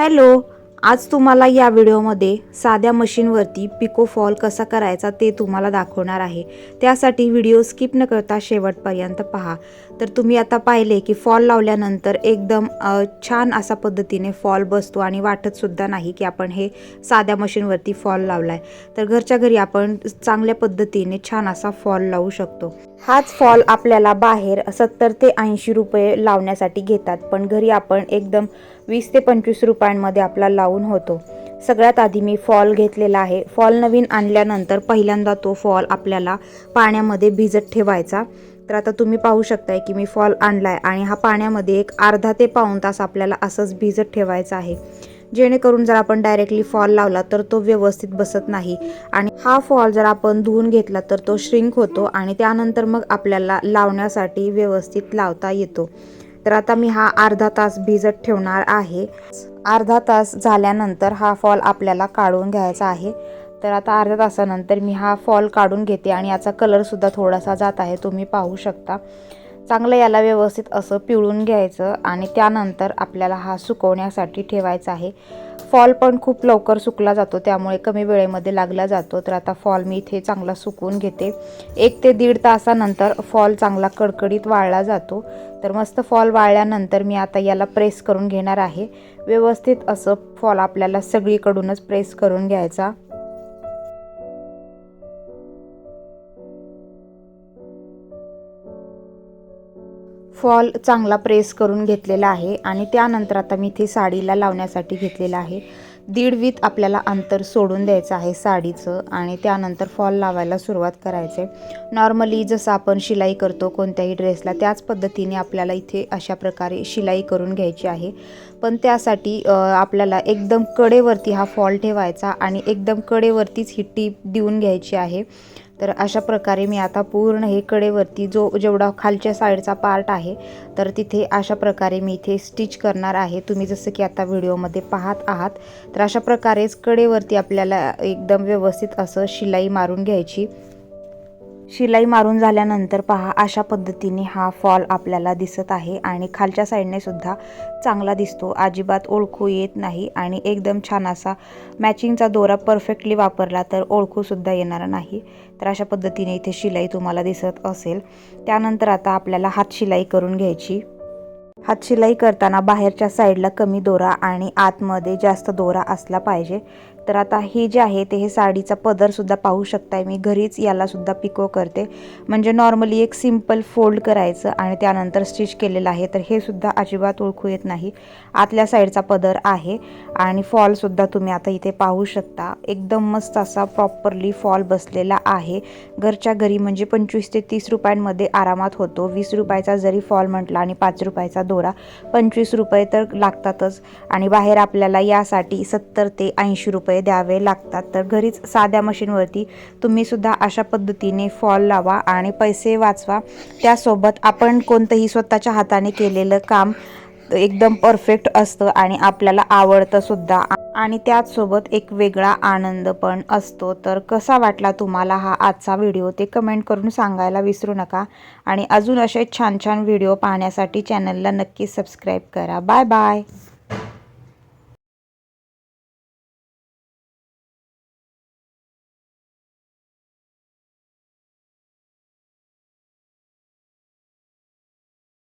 Hello आज तुम्हाला या व्हिडिओमध्ये साध्या मशीनवरती पिको फॉल कसा करायचा ते तुम्हाला दाखवणार आहे. त्यासाठी व्हिडिओ स्किप न करता शेवटपर्यंत पहा. तर तुम्ही आता पाहिले की फॉल लावल्यानंतर एकदम छान असा पद्धतीने फॉल बसतो आणि वाटतसुद्धा नाही की आपण हे साध्या मशीनवरती फॉल लावला आहे तर घरच्या घरी आपण चांगल्या पद्धतीने छान असा फॉल लावू शकतो. हाच फॉल आपल्याला बाहेर सत्तर ते ऐंशी रुपये लावण्यासाठी घेतात. पण घरी आपण एकदम वीस ते पंचवीस रुपयांमध्ये आपला लावून होतो. सगळ्यात आधी मी फॉल घेतलेला आहे. फॉल नवीन आणल्यानंतर पहिल्यांदा तो फॉल आपल्याला पाण्यामध्ये भिजत ठेवायचा. तर आता तुम्ही पाहू शकताय की मी फॉल आणलाय आणि हा पाण्यामध्ये एक अर्धा ते पाऊण तास आपल्याला असंच भिजत ठेवायचा आहे. जेणेकरून जर आपण डायरेक्टली फॉल लावला तर तो व्यवस्थित बसत नाही. आणि हा फॉल जर आपण धुवून घेतला तर तो श्रिंक होतो आणि त्यानंतर मग आपल्याला लावण्यासाठी व्यवस्थित लावता येतो. तर आता मी हा अर्धा तास भिजत ठेवणार आहे. अर्धा तास झाल्यानंतर हा फॉल आपल्याला काढून घ्यायचा आहे. तर आता अर्ध्या तासानंतर मी हा फॉल काढून घेते आणि याचा कलरसुद्धा थोडासा जात आहे तुम्ही पाहू शकता. चांगलं याला व्यवस्थित असं पिळून घ्यायचं आणि त्यानंतर आपल्याला हा सुकवण्यासाठी ठेवायचा आहे. फॉल पण खूप लवकर सुकला जातो त्यामुळे कमी वेळेमध्ये लागला जातो. तर आता फॉल मी इथे चांगला सुकवून घेते. एक ते दीड तासानंतर फॉल चांगला कडकडीत वाळला जातो. तर मस्त फॉल वाळल्यानंतर मी आता याला प्रेस करून घेणार आहे. व्यवस्थित असं फॉल आपल्याला सगळीकडूनच प्रेस करून घ्यायचा. फॉल चांगला प्रेस करून घेतलेला आहे आणि त्यानंतर आता मी इथे साडीला लावण्यासाठी घेतलेला आहे. दीड वीत आपल्याला अंतर सोडून द्यायचं आहे साडीचं आणि त्यानंतर फॉल लावायला सुरुवात करायचे नॉर्मली जसं आपण शिलाई करतो कोणत्याही ड्रेसला त्याच पद्धतीने आपल्याला इथे अशा प्रकारे शिलाई करून घ्यायची आहे. पण त्यासाठी आपल्याला एकदम कडेवरती हा फॉल ठेवायचा आणि एकदम कडेवरतीच ही टीप देऊन घ्यायची आहे. तर अशा प्रकारे मी आता पूर्ण हे कडेवरती जो जेवढा खालच्या साईडचा पार्ट आहे तर तिथे अशा प्रकारे मी इथे स्टिच करणार आहे. तुम्ही जसं की आता व्हिडिओमध्ये पाहत आहात तर अशा प्रकारेच कडेवरती आपल्याला एकदम व्यवस्थित असं शिलाई मारून घ्यायची. शिलाई मारून झाल्यानंतर पहा अशा पद्धतीने हा फॉल आपल्याला दिसत आहे आणि खालच्या साईडने सुद्धा चांगला दिसतो. अजिबात ओळखू येत नाही आणि एकदम छान असा मॅचिंगचा दोरा परफेक्टली वापरला तर ओळखूसुद्धा येणार नाही. तर अशा पद्धतीने इथे शिलाई तुम्हाला दिसत असेल. त्यानंतर आता आपल्याला हात शिलाई करून घ्यायची. हात शिलाई करताना बाहेरच्या साईडला कमी दोरा आणि आतमध्ये जास्त दोरा असला पाहिजे. तर आता हे जे आहे ते हे साडीचा पदरसुद्धा पाहू शकताय मी. घरीच यालासुद्धा पिको करते. म्हणजे नॉर्मली एक सिंपल फोल्ड करायचं आणि त्यानंतर स्टिच केलेलं आहे. तर हे सुद्धा अजिबात ओळखू येत नाही. आतल्या साईडचा पदर आहे आणि फॉलसुद्धा तुम्ही आता इथे पाहू शकता. एकदम मस्त असा प्रॉपरली फॉल बसलेला आहे. घरच्या घरी म्हणजे पंचवीस ते तीस रुपयांमध्ये आरामात होतो. वीस रुपयाचा जरी फॉल म्हटला आणि पाच रुपयाचा दोरा पंचवीस रुपये तर लागतातच. आणि बाहेर आपल्याला यासाठी सत्तर ते ऐंशी रुपये द्यावे लागतात. तर घरीच साध्या मशीनवरती तुम्ही सुद्धा अशा पद्धतीने फॉल लावा आणि पैसे वाचवा. त्यासोबत आपण कोणतंही स्वतःच्या हाताने केलेलं काम एकदम परफेक्ट असतं आणि आपल्याला आवडतं सुद्धा. आणि त्याचसोबत एक वेगळा आनंद पण असतो. तर कसा वाटला तुम्हाला हा आजचा व्हिडिओ? ते कमेंट करून सांगायला विसरू नका. आणि अजून असे छान छान व्हिडिओ पाहण्यासाठी चॅनलला नक्की सबस्क्राईब करा. Bye bye.